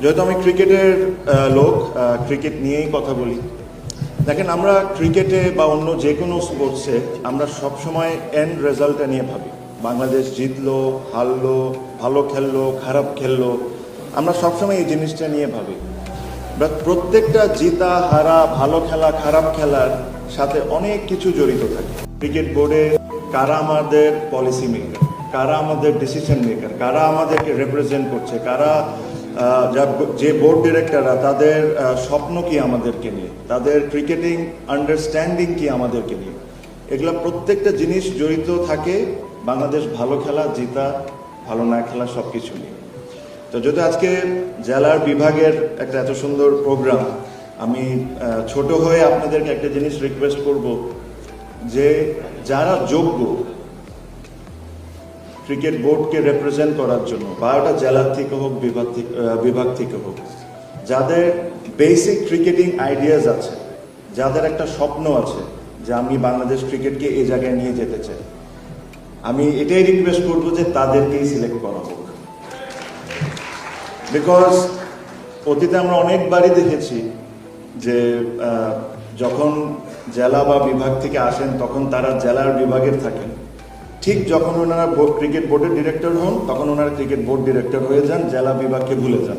যেহেতু আমি ক্রিকেটের লোক ক্রিকেট নিয়েই কথা বলি। দেখেন, আমরা ক্রিকেটে বা অন্য যে কোনো স্পোর্টসে আমরা সবসময় এন্ড রেজাল্টটা নিয়ে ভাবি। বাংলাদেশ জিতলো, হারলো, ভালো খেললো, খারাপ খেললো, আমরা সবসময় এই জিনিসটা নিয়ে ভাবি। বাট প্রত্যেকটা জিতা, হারা, ভালো খেলা, খারাপ খেলার সাথে অনেক কিছু জড়িত থাকে। ক্রিকেট বোর্ডে কারা আমাদের পলিসি মেকার কারা আমাদের ডিসিশন মেকার কারা আমাদেরকে রিপ্রেজেন্ট করছে? কারা যা- যে বোর্ড ডিরেক্টররা তাদের স্বপ্ন কি আমাদেরকে নিয়ে? তাদের ক্রিকেটিং আন্ডারস্ট্যান্ডিং কি আমাদেরকে নিয়ে? এগুলো প্রত্যেকটা জিনিস জড়িত থাকে বাংলাদেশ ভালো খেলা, জিতা, ভালো না খেলা সব কিছু নিয়ে। তো যদি আজকে জেলার বিভাগের একটা এত সুন্দর প্রোগ্রাম আমি ছোট হয়ে আপনাদেরকে একটা জিনিস রিকোয়েস্ট করব যে যারা যোগ্য ক্রিকেট বোর্ডকে রিপ্রেজেন্ট করার জন্য, বারোটা জেলার থেকে হোক, বিভাগ থেকে বিভাগ থেকে হোক, যাদের বেসিক ক্রিকেটিং আইডিয়াস আছে, যাদের একটা স্বপ্ন আছে যে আমি বাংলাদেশ ক্রিকেটকে এই জায়গায় নিয়ে যেতে চাই, আমি এটাই রিকোয়েস্ট করব যে তাদেরকেই সিলেক্ট করা হোক। বিকজ অতীতে আমরা অনেকবারই দেখেছি যে যখন জেলা বা বিভাগ থেকে আসেন, তখন তারা জেলার বিভাগের থাকেন। ঠিক যখন ওনারা ক্রিকেট বোর্ডের ডিরেক্টর হন, তখন ওনারা ক্রিকেট বোর্ড ডিরেক্টর হয়ে যান, জেলা বিভাগকে ভুলে যান।